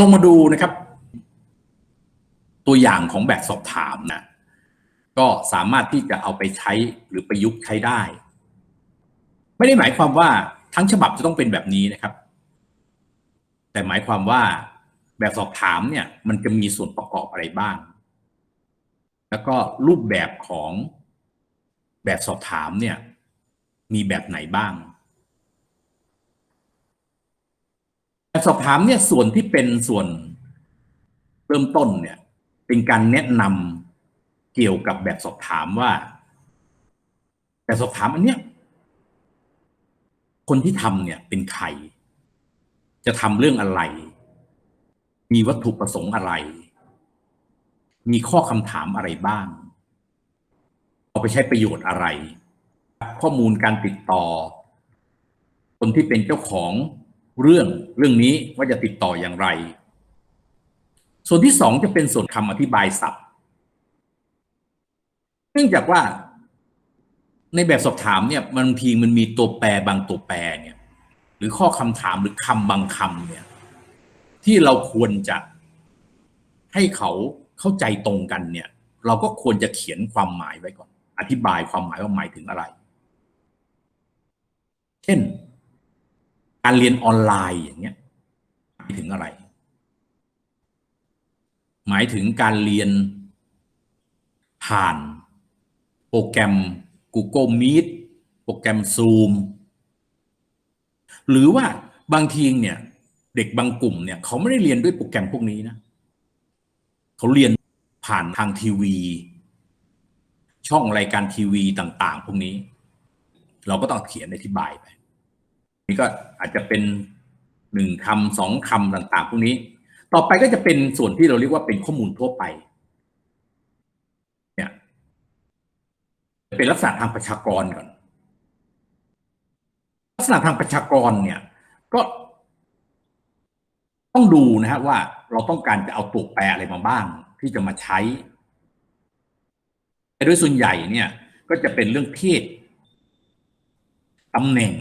ลองมาดูนะครับ ตัวอย่างของแบบสอบถามนะก็สามารถที่จะเอาไปใช้หรือประยุกต์ใช้ได้ ไม่ได้หมายความว่าทั้งฉบับจะต้องเป็นแบบนี้นะครับ แต่หมายความว่าแบบสอบถามเนี่ย มันจะมีส่วนประกอบอะไรบ้าง แล้วก็รูปแบบของแบบสอบถามเนี่ย มีแบบไหนบ้าง แบบ สอบถามเนี่ยส่วนที่เป็นส่วนเริ่มต้นเนี่ย เป็นการแนะนำเกี่ยวกับแบบสอบถามว่า แบบสอบถามอันเนี้ยคนที่ทำเนี่ยเป็นใคร จะทำเรื่องอะไร มีวัตถุประสงค์อะไร มีข้อคำถามอะไรบ้าง เอาไปใช้ประโยชน์อะไร ข้อมูลการติดต่อ คนที่เป็นเจ้าของ เรื่องเรื่องนี้ว่าจะติดต่ออย่างไร ส่วนที่สองจะเป็นส่วนคำอธิบายศัพท์ เนื่องจากว่าในแบบสอบถามเนี่ยบางทีมันมีตัวแปรบางตัวแปรเนี่ยหรือข้อคำถามหรือคำบางคำเนี่ยที่เราควรจะให้เขาเข้าใจตรงกันเนี่ย เราก็ควรจะเขียนความหมายไว้ก่อน อธิบายความหมายว่าหมายถึงอะไร เช่น การเรียนออนไลน์อย่างเงี้ยหมายถึงอะไร หมายถึงการเรียนผ่านโปรแกรม Google Meet โปรแกรม Zoom หรือว่าบางทีเนี่ย เด็กบางกลุ่มเนี่ย เขาไม่ได้เรียนด้วยโปรแกรมพวกนี้นะ เขาเรียนผ่านทางทีวี ช่องรายการทีวีต่าง ๆ พวกนี้ เราก็ต้องเขียนอธิบายไป นี่ก็อาจจะเป็นหนึ่งคำสองคำต่างๆ พวกนี้ ต่อไปก็จะเป็นส่วนที่เราเรียกว่าเป็นข้อมูลทั่วไป เนี่ย เป็นลักษณะทางประชากรก่อน ลักษณะทางประชากรเนี่ย ก็ต้องดูนะฮะว่าเราต้องการจะเอาตัวแปรอะไรมาบ้าง ที่จะมาใช้แต่โดยส่วนใหญ่เนี่ย ก็จะเป็นเรื่องเพศตำแหน่ง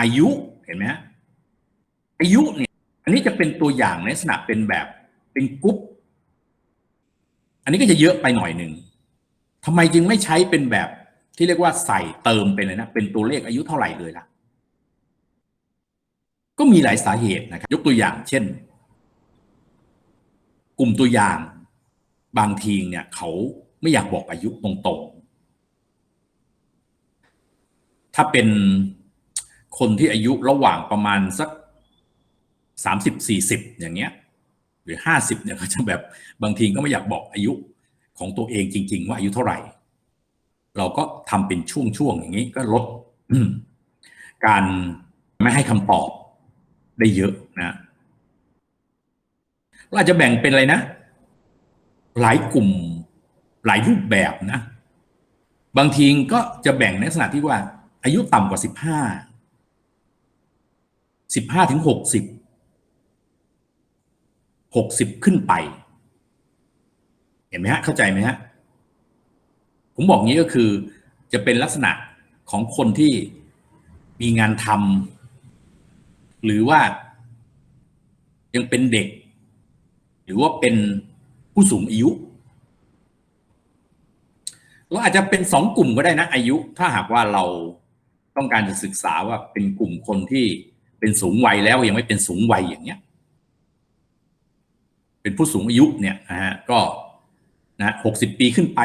อายุเห็นไหมอายุเนี่ย อันนี้จะเป็นตัวอย่างในลักษณะเป็นแบบเป็นกรุ๊ปอันนี้ก็จะเยอะไปหน่อยหนึ่งทำไมจึงไม่ใช้เป็นแบบที่เรียกว่าใส่เติมไปเลยนะ เป็นตัวเลขอายุเท่าไหร่เลยล่ะ ก็มีหลายสาเหตุนะครับ ยกตัวอย่างเช่น กลุ่มตัวอย่างบางทีเนี่ย เขาไม่อยากบอกอายุตรงๆ ถ้าเป็น คนที่อายุระหว่างประมาณสักสามสิบสี่สิบอย่างเงี้ย หรือห้าสิบเนี่ยเขาจะแบบบางทีก็ไม่อยากบอกอายุของตัวเองจริง ๆ ว่าอายุเท่าไหร่ เราก็ทำเป็นช่วงๆอย่างนี้ก็ลดการไม่ให้คำตอบได้เยอะนะเราอาจจะแบ่งเป็นอะไรนะ หลายกลุ่มหลายรูปแบบนะ บางทีก็จะแบ่งในลักษณะที่ว่า อายุต่ำกว่าสิบห้า สิบห้าถึงหกสิบหกสิบขึ้นไป เห็นไหมฮะ เข้าใจไหมฮะ ผมบอกงี้ก็คือ จะเป็นลักษณะของคนที่มีงานทำหรือว่ายังเป็นเด็ก หรือว่าเป็นผู้สูงอายุเราอาจจะเป็นสองกลุ่มก็ได้นะอายุ ถ้าหากว่าเราต้องการจะศึกษาว่าเป็นกลุ่มคนที่ เป็นสูงวัยแล้วยังไม่เป็นสูงวัยอย่างเงี้ย เป็นผู้สูงอายุเนี่ยนะฮะก็นะหกสิบปีขึ้นไป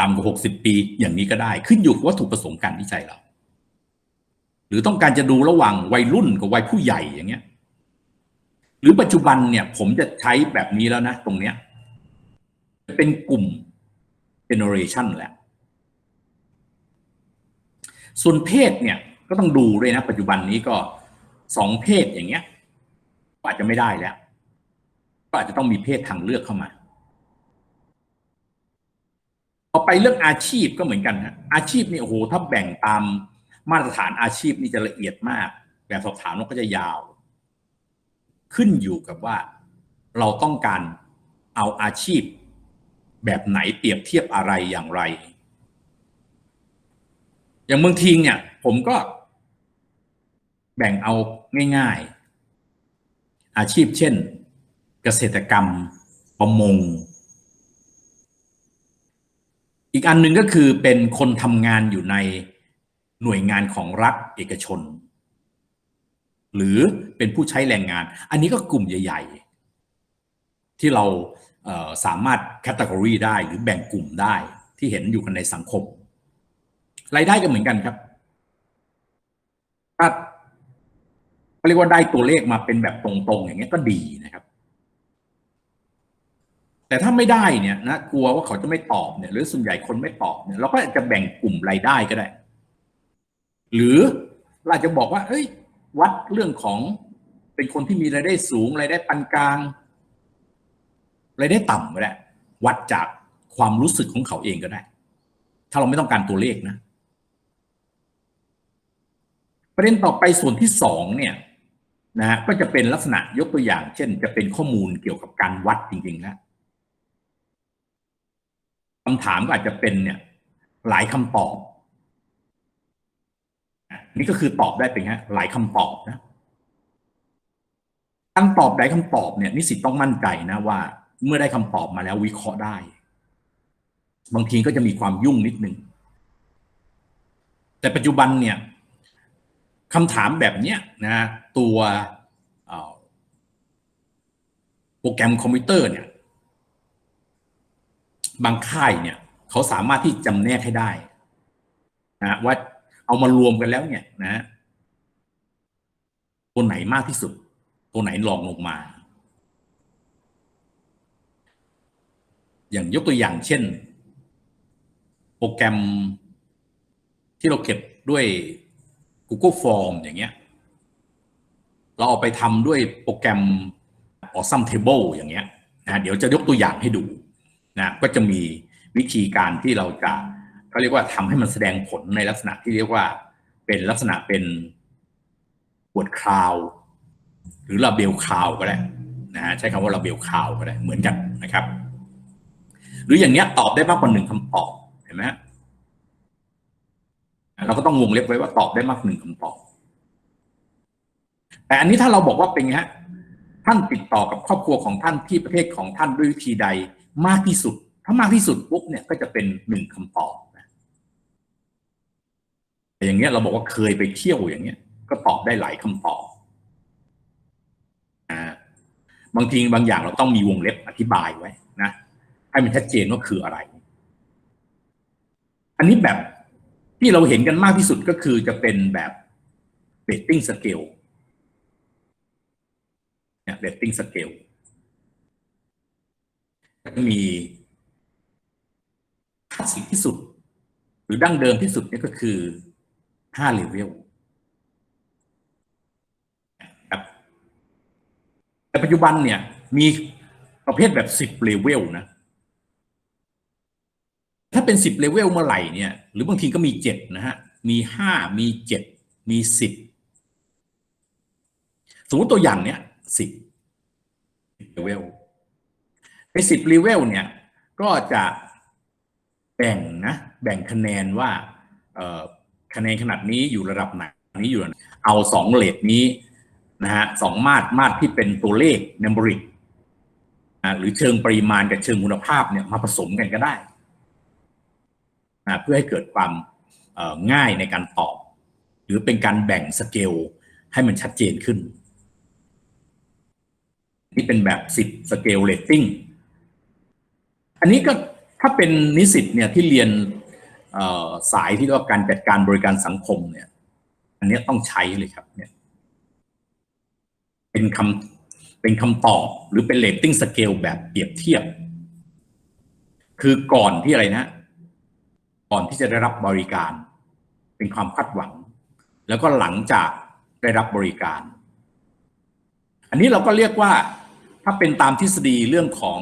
ต่ำกว่าหกสิบปีอย่างนี้ก็ได้ ขึ้นอยู่กับวัตถุประสงค์การวิจัยเรา หรือต้องการจะดูระหว่างวัยรุ่นกับวัยผู้ใหญ่อย่างเงี้ย หรือปัจจุบันเนี่ย ผมจะใช้แบบนี้แล้วนะ ตรงเนี้ย เป็นกลุ่ม generation แหละส่วนเพศเนี่ยก็ต้องดูด้วยนะ ปัจจุบันนี้ก็ สองเพศอย่างเงี้ยก็อาจจะไม่ได้แล้วก็อาจจะต้องมีเพศทางเลือกเข้ามาพอไปเรื่องอาชีพก็เหมือนกันนะอาชีพนี่โอ้โหถ้าแบ่งตามมาตรฐานอาชีพนี่จะละเอียดมาก แบบสอบถามมันก็จะยาว ขึ้นอยู่กับว่าเราต้องการเอาอาชีพ แบบไหนเปรียบเทียบอะไรอย่างไร อย่างบางทีเนี่ย ผมก็ แบ่งเอาง่าย ๆ อาชีพเช่น เกษตรกรรมประมง อีกอันหนึ่งก็คือเป็นคนทำงานอยู่ในหน่วยงานของรัฐเอกชน หรือเป็นผู้ใช้แรงงาน อันนี้ก็กลุ่มใหญ่ ๆ ที่เราเสามารถแคตตากรีได้หรือแบ่งกลุ่มได้ที่เห็นอยู่กันในสังคมรายได้ก็เหมือนกันครับถ้า เรียกว่าได้ตัวเลขมาเป็นแบบตรงๆ อย่างเงี้ยก็ดีนะครับ แต่ถ้าไม่ได้เนี่ยนะกลัวว่าเขาจะไม่ตอบเนี่ย หรือส่วนใหญ่คนไม่ตอบเนี่ยเราก็อาจจะแบ่งกลุ่มรายได้ก็ได้ หรือเราจจะบอกว่า เอ้ย วัดเรื่องของเป็นคนที่มีรายได้สูงรายได้ปานกลางรายได้ต่ำก็ได้วัดจากความรู้สึกของเขาเองก็ได้ ถ้าเราไม่ต้องการตัวเลขนะ ประเด็นต่อไปส่วนที่สองเนี่ย นะฮะก็จะเป็นลักษณะยกตัวอย่าง เช่น จะเป็นข้อมูลเกี่ยวกับการวัดจริงๆแล้วคำถามก็อาจจะเป็นเนี่ย หลายคำตอบนี่ก็คือตอบได้เป็นฮะหลายคำตอบนะการตอบหลายคำตอบเนี่ยนิสิตต้องมั่นใจนะว่า เมื่อได้คำตอบมาแล้ววิเคราะห์ได้ บางทีก็จะมีความยุ่งนิดนึงแต่ปัจจุบันเนี่ยคำถามแบบเนี้ยนะ ตัวโปรแกรมคอมพิวเตอร์เนี่ย บางค่ายเนี่ย เขาสามารถที่จำแนกให้ได้นะว่าเอามารวมกันแล้วเนี่ยนะ ตัวไหนมากที่สุด ตัวไหนรองลงมา อย่างยกตัวอย่างเช่น โปรแกรมที่เราเก็บด้วย Google Form อย่างเงี้ย เราเอาไปทำด้วยโปรแกรม Awesome Table อย่างเงี้ยนะเดี๋ยวจะยกตัวอย่างให้ดูนะก็จะมีวิธีการที่เราจะเขาเรียกว่าทำให้มันแสดงผลในลักษณะที่เรียกว่าเป็นลักษณะเป็นบวดคราวหรือระเบลคราวก็ได้นะฮะใช้คำว่าระเบลคราวก็ได้เหมือนกันนะครับ หรืออย่างเนี้ยตอบได้มากกว่าหนึ่งคำตอบเห็นไหมเราก็ต้องวงเล็บไว้ว่าตอบได้มากกว่าหนึ่งคำตอบ แต่อันนี้ถ้าเราบอกว่าเป็นไงฮะท่านติดต่อกับครอบครัวของท่านที่ประเทศของท่านด้วยวิธีใดมากที่สุด ถ้ามากที่สุดปุ๊บเนี่ยก็จะเป็นหนึ่งคำตอบอย่างเงี้ยเราบอกว่าเคยไปเที่ยวอย่างเงี้ย ก็ตอบได้หลายคำตอบบางทีบางอย่างเราต้องมีวงเล็บอธิบายไว้นะให้มันชัดเจนว่าคืออะไร อันนี้แบบที่เราเห็นกันมากที่สุดก็คือจะเป็นแบบ rating scale เนี่ย rating scale จะมีคลาสสิกที่สุด หรือดั้งเดิมที่สุดนี่ก็คือห้าเลเวลครับแต่ปัจจุบันเนี่ยมีประเภทแบบสิบเลเวลนะ ถ้าเป็นสิบเลเวลเมื่อไหร่เนี่ย หรือบางทีก็มีเจ็ดนะฮะ มีห้ามีเจ็ดมีสิบสมมติตัวอย่างเนี้ยสิบ เลเวลในสิบเลเวลเนี่ย ก็จะแบ่งนะ แบ่งคะแนนว่าคะแนนขนาดนี้อยู่ระดับไหนนี้อยู่ระดับไหนเอาสองเลทนี้นะฮะสองมาตรมาตรที่เป็นตัวเลขนัมบริกหรือเชิงปริมาณกับเชิงคุณภาพเนี่ยมาผสมกันก็ได้เพื่อให้เกิดความง่ายในการตอบ หรือเป็นการแบ่งสเกลให้มันชัดเจนขึ้น นี่เป็นแบบ10สเกลเรตติ้งอันนี้ก็ถ้าเป็นนิสิตเนี่ยที่เรียนสายที่เรียกว่าการจัดการบริการสังคมเนี่ย อันนี้ต้องใช้เลยครับเนี่ย เป็นคำเป็นคำตอบหรือเป็นเรตติ้งสเกลแบบเปรียบเทียบ คือก่อนที่อะไรนะ ก่อนที่จะได้รับบริการ เป็นความคาดหวัง แล้วก็หลังจากได้รับบริการ อันนี้เราก็เรียกว่าถ้าเป็นตามทฤษฎีเรื่องของ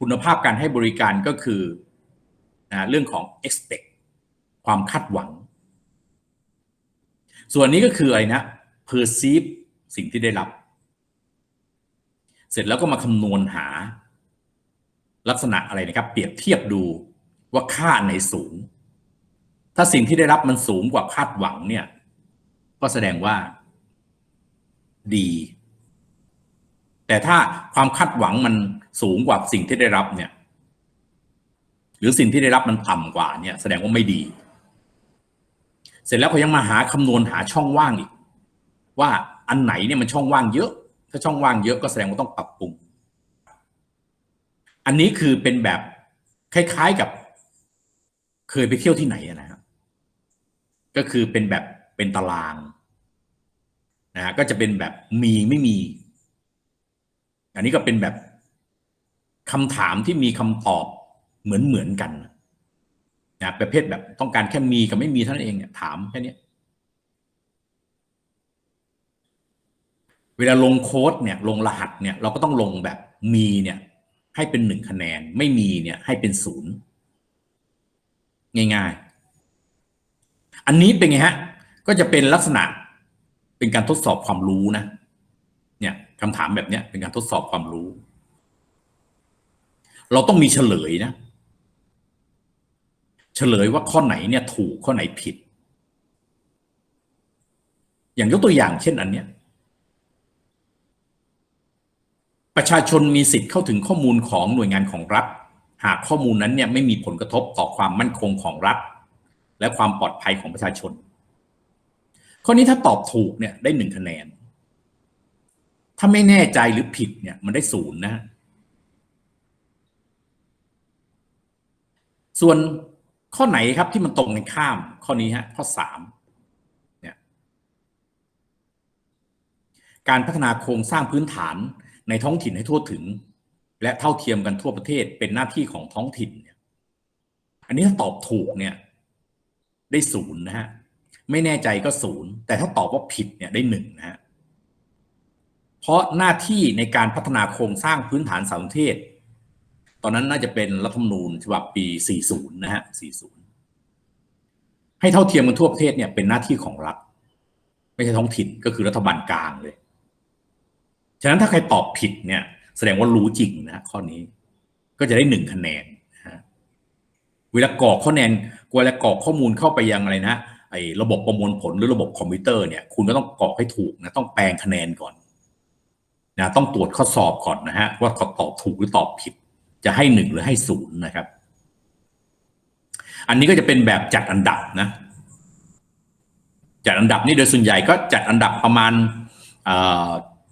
คุณภาพการให้บริการก็คือนะเรื่องของ expect ความคาดหวัง ส่วนนี้ก็คืออะไรนะ perceive สิ่งที่ได้รับ เสร็จแล้วก็มาคำนวณหาลักษณะอะไรนะครับ เปรียบเทียบดูว่าค่าไหนสูง ถ้าสิ่งที่ได้รับมันสูงกว่าคาดหวังเนี่ย ก็แสดงว่าดี แต่ถ้าความคาดหวังมันสูงกว่าสิ่งที่ได้รับเนี่ย หรือสิ่งที่ได้รับมันต่ำกว่าเนี่ย แสดงว่าไม่ดี เสร็จแล้วเขายังมาหาคำนวณหาช่องว่างอีก ว่าอันไหนเนี่ยมันช่องว่างเยอะ ถ้าช่องว่างเยอะก็แสดงว่าต้องปรับปรุง อันนี้คือเป็นแบบคล้ายๆกับ เคยไปเที่ยวที่ไหนอะนะครับก็คือเป็นแบบเป็นตารางนะฮะก็จะเป็นแบบมีไม่มี อันนี้ก็เป็นแบบคำถามที่มีคำตอบเหมือนเหมือนๆกันนะประเภทแบบต้องการแค่มีกับไม่มีเท่านั้นเองเนี่ยถามแค่นี้เวลาลงโค้ดเนี่ยลงรหัสเนี่ยเราก็ต้องลงแบบมีเนี่ยให้เป็นหนึ่งคะแนน ไม่มีเนี่ยให้เป็นศูนย์ง่ายๆ อันนี้เป็นไงฮะ ก็จะเป็นลักษณะเป็นการทดสอบความรู้นะ คำถามแบบนี้เป็นการทดสอบความรู้ เราต้องมีเฉลยนะ เฉลยว่าข้อไหนเนี่ยถูกข้อไหนผิด อย่างยกตัวอย่างเช่นอันเนี้ยประชาชนมีสิทธิ์เข้าถึงข้อมูลของหน่วยงานของรัฐ หากข้อมูลนั้นเนี่ยไม่มีผลกระทบต่อความมั่นคงของรัฐ และความปลอดภัยของประชาชน ข้อนี้ถ้าตอบถูกเนี่ยได้หนึ่งคะแนน ถ้าไม่แน่ใจหรือผิดเนี่ย มันได้ศูนย์นะฮะส่วนข้อไหนครับที่มันตรงกันข้าม ข้อนี้ฮะ ข้อสามเนี่ย การพัฒนาโครงสร้างพื้นฐานในท้องถิ่นให้ทั่วถึง และเท่าเทียมกันทั่วประเทศเป็นหน้าที่ของท้องถิ่นเนี่ย อันนี้ถ้าตอบถูกเนี่ย ได้ศูนย์นะฮะ ไม่แน่ใจก็ศูนย์แต่ถ้าตอบว่าผิดเนี่ยได้หนึ่งนะฮะ เพราะหน้าที่ในการพัฒนาโครงสร้างพื้นฐานสารสนเทศ ตอนนั้นน่าจะเป็นรัฐธรรมนูญฉบับปี 40 นะฮะ 40 ให้เท่าเทียมกันทั่วประเทศเนี่ยเป็นหน้าที่ของรัฐ ไม่ใช่ท้องถิ่นก็คือรัฐบาลกลางเลย ฉะนั้นถ้าใครตอบผิดเนี่ย แสดงว่ารู้จริงนะข้อนี้ ก็จะได้หนึ่งคะแนนนะฮะเวลากรอกข้อแนนเวลากรอกข้อมูลเข้าไปยังอะไรนะไอ้ระบบประมวลผลหรือระบบคอมพิวเตอร์เนี่ย คุณก็ต้องกรอกให้ถูกนะต้องแปลงคะแนนก่อน นะต้องตรวจข้อสอบก่อนนะฮะว่าเขาตอบถูกหรือตอบผิด จะให้หนึ่งหรือให้ศูนย์นะครับ อันนี้ก็จะเป็นแบบจัดอันดับนะ จัดอันดับนี่โดยส่วนใหญ่ก็จัดอันดับประมาณ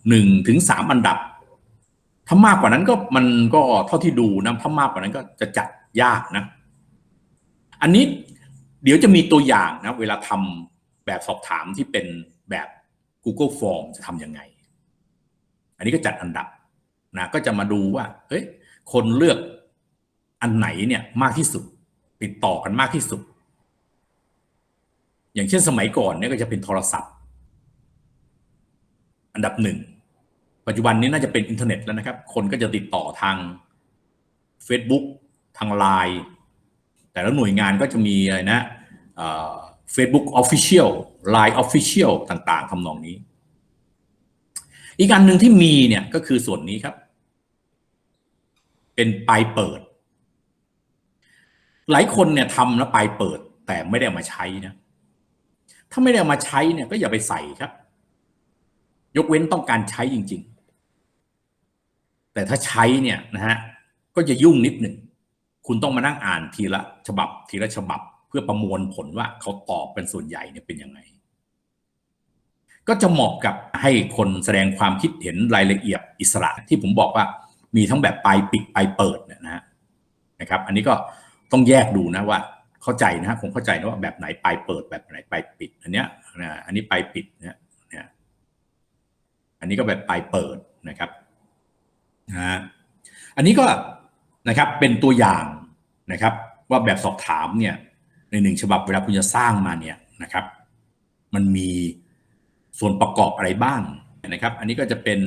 หนึ่งถึงสามอันดับ ถ้ามากกว่านั้นก็มันก็เท่าที่ดูนะถ้ามากกว่านั้นก็จะจัดยากนะ อันนี้เดี๋ยวจะมีตัวอย่างนะ เวลาทำแบบสอบถามที่เป็นแบบ Google Form จะทำยังไง อันนี้ก็จัดอันดับนะก็จะมาดูว่าเฮ้ยคนเลือกอันไหนเนี่ยมากที่สุด ติดต่อกันมากที่สุด อย่างเช่นสมัยก่อนเนี่ยก็จะเป็นโทรศัพท์ อันดับหนึ่งปัจจุบันนี้น่าจะเป็นอินเทอร์เน็ตแล้วนะครับ คนก็จะติดต่อทาง Facebook ทางไลน์แต่และหน่วยงานก็จะมีอะไรนะเฟซบุ๊กออฟฟิเชียลไลน์ออฟฟิเชียลต่างๆทำนองนี้ อีกอันหนึ่งที่มีเนี่ยก็คือส่วนนี้ครับ เป็นปลายเปิด หลายคนเนี่ยทำแล้วปลายเปิด แต่ไม่ได้มาใช้นะถ้าไม่ได้มาใช้เนี่ยก็อย่าไปใส่ครับ ยกเว้นต้องการใช้จริง ๆ แต่ถ้าใช้เนี่ยนะฮะก็จะยุ่งนิดหนึ่งคุณต้องมานั่งอ่านทีละฉบับทีละฉบับ เพื่อประมวลผลว่าเขาตอบเป็นส่วนใหญ่เนี่ยเป็นยังไง ก็จะเหมาะกับให้คนแสดงความคิดเห็นรายละเอียดอิสระที่ผมบอกว่ามีทั้งแบบปลายปิดปลายเปิดเนี่ยนะฮะนะครับ อันนี้ก็ต้องแยกดูนะว่าเข้าใจนะคงเข้าใจนะว่าแบบไหนปลายเปิดแบบไหนปลายปิด อันเนี้ยนะอันนี้ปลายปิดเนี่ยนี่อันนี้ก็แบบปลายเปิดนะครับนะฮะอันนี้ก็นะครับเป็นตัวอย่างนะครับ ว่าแบบสอบถามเนี่ยในหนึ่งฉบับเวลาคุณจะสร้างมาเนี่ยนะครับ มันมี ส่วนประกอบอะไรบ้างนะครับ อันนี้ก็จะเป็น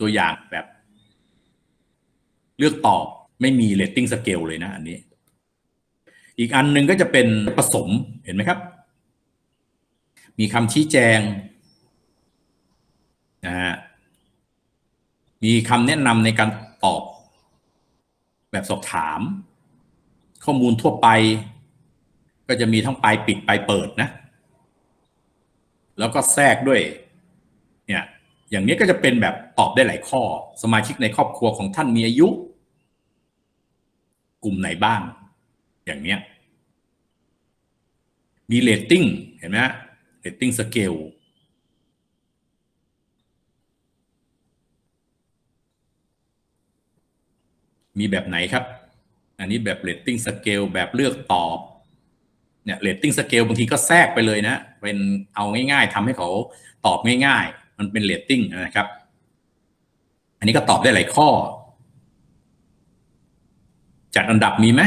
ตัวอย่างแบบ เลือกตอบไม่มีเรตติ้งสเกลเลยนะ อันนี้ อีกอันหนึ่งก็จะเป็นผสมเห็นไหมครับ มีคำชี้แจงนะฮะมีคำแนะนำในการตอบ แบบสอบถาม ข้อมูลทั่วไป ก็จะมีทั้งปลายปิดปลายเปิดนะ แล้วก็แทรกด้วยเนี่ยอย่างนี้ก็จะเป็นแบบตอบได้หลายข้อ สมาชิกในครอบครัวของท่านมีอายุ กลุ่มไหนบ้าง อย่างเนี้ยมีเรตติ้งเห็นไหมเรตติ้งสเกลมีแบบไหนครับ อันนี้แบบเรตติ้งสเกลแบบเลือกตอบ เนี่ยเรตติ้งสเกลบางทีก็แทรกไปเลยนะ เป็นเอาง่ายๆทำให้เขาตอบง่ายๆ มันเป็นเรตติ้งนะครับ อันนี้ก็ตอบได้หลายข้อ จัดอันดับมีไหม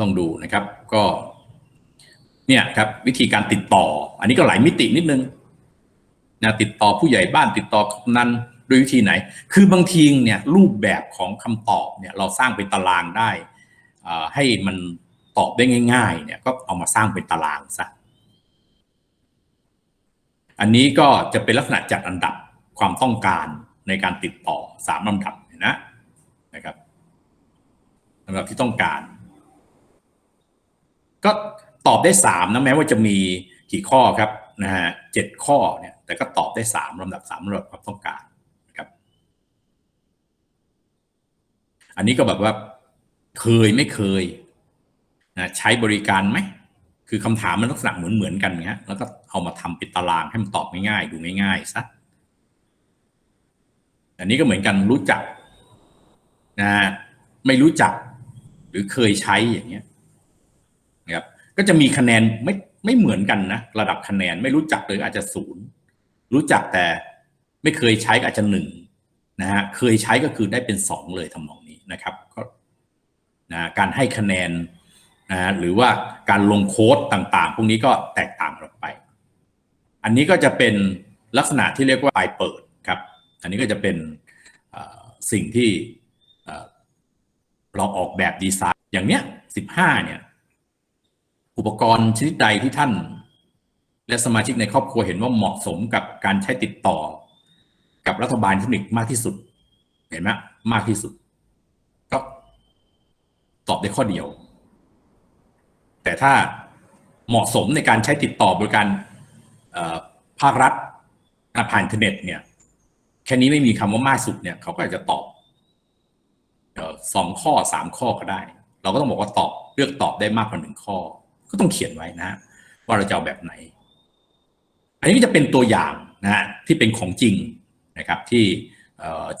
ลองดูนะครับ ก็ เนี่ยครับ วิธีการติดต่อ อันนี้ก็หลายมิตินิดนึงนะติดต่อผู้ใหญ่บ้านติดต่อกำนันโดยวิธีไหน คือบางทีเนี่ยรูปแบบของคำตอบเนี่ยเราสร้างเป็นตารางได้อ่าให้มัน ตอบได้ง่าย ๆ เนี่ยก็เอามาสร้างเป็นตารางซะอันนี้ก็จะเป็นลักษณะจัดอันดับความต้องการในการติดต่อสามลำดับนะนะครับลำดับที่ต้องการ ก็ตอบได้สามนะแม้ว่าจะมีกี่ข้อครับนะฮะเจ็ดข้อเนี่ย แต่ก็ตอบได้สามลำดับสามลำดับความต้องการนะครับ อันนี้ก็แบบว่าเคยไม่เคย นะใช้บริการไหม คือคำถามมันลักษณะเหมือนเหมือนกันเงี้ย แล้วก็เอามาทำเป็นตารางให้มันตอบง่ายๆ ดูง่ายๆซะ อันนี้ก็เหมือนกันรู้จักนะไม่รู้จักหรือเคยใช้อย่างเงี้ยนะครับ ก็จะมีคะแนนไม่ไม่เหมือนกันนะ ระดับคะแนนไม่รู้จักเลยอาจจะศูนย์รู้จักแต่ไม่เคยใช้อาจจะหนึ่งนะฮะเคยใช้ก็คือได้เป็นสองเลยทำนองนี้นะครับก็นะการให้คะแนน นะฮะหรือว่าการลงโค้ดต่างๆ พวกนี้ก็แตกต่างกันออกไป อันนี้ก็จะเป็นลักษณะที่เรียกว่าปลายเปิดครับ อันนี้ก็จะเป็นสิ่งที่เอ่อเราออกแบบดีไซน์อย่างเนี้ยสิบห้าเนี่ย อุปกรณ์ชนิดใดที่ท่าน และสมาชิกในครอบครัวเห็นว่าเหมาะสมกับการใช้ติดต่อ กับรัฐบาลเทคนิคมากที่สุด เห็นไหมมากที่สุด ก็ตอบได้ข้อเดียว แต่ถ้าเหมาะสมในการใช้ติดต่อบริการภาครัฐผ่านอินเทอร์เน็ตเนี่ยแค่นี้ไม่มีคำว่ามากสุดเนี่ยเขาก็อาจจะตอบสองข้อสามข้อก็ได้ เราก็ต้องบอกว่าตอบเลือกตอบได้มากกว่าหนึ่งข้อ ก็ต้องเขียนไว้นะว่าเราจะเอาแบบไหน อันนี้ก็จะเป็นตัวอย่างนะฮะที่เป็นของจริงนะครับที่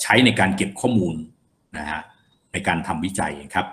ใช้ในการเก็บข้อมูลนะฮะในการทำวิจัยครับ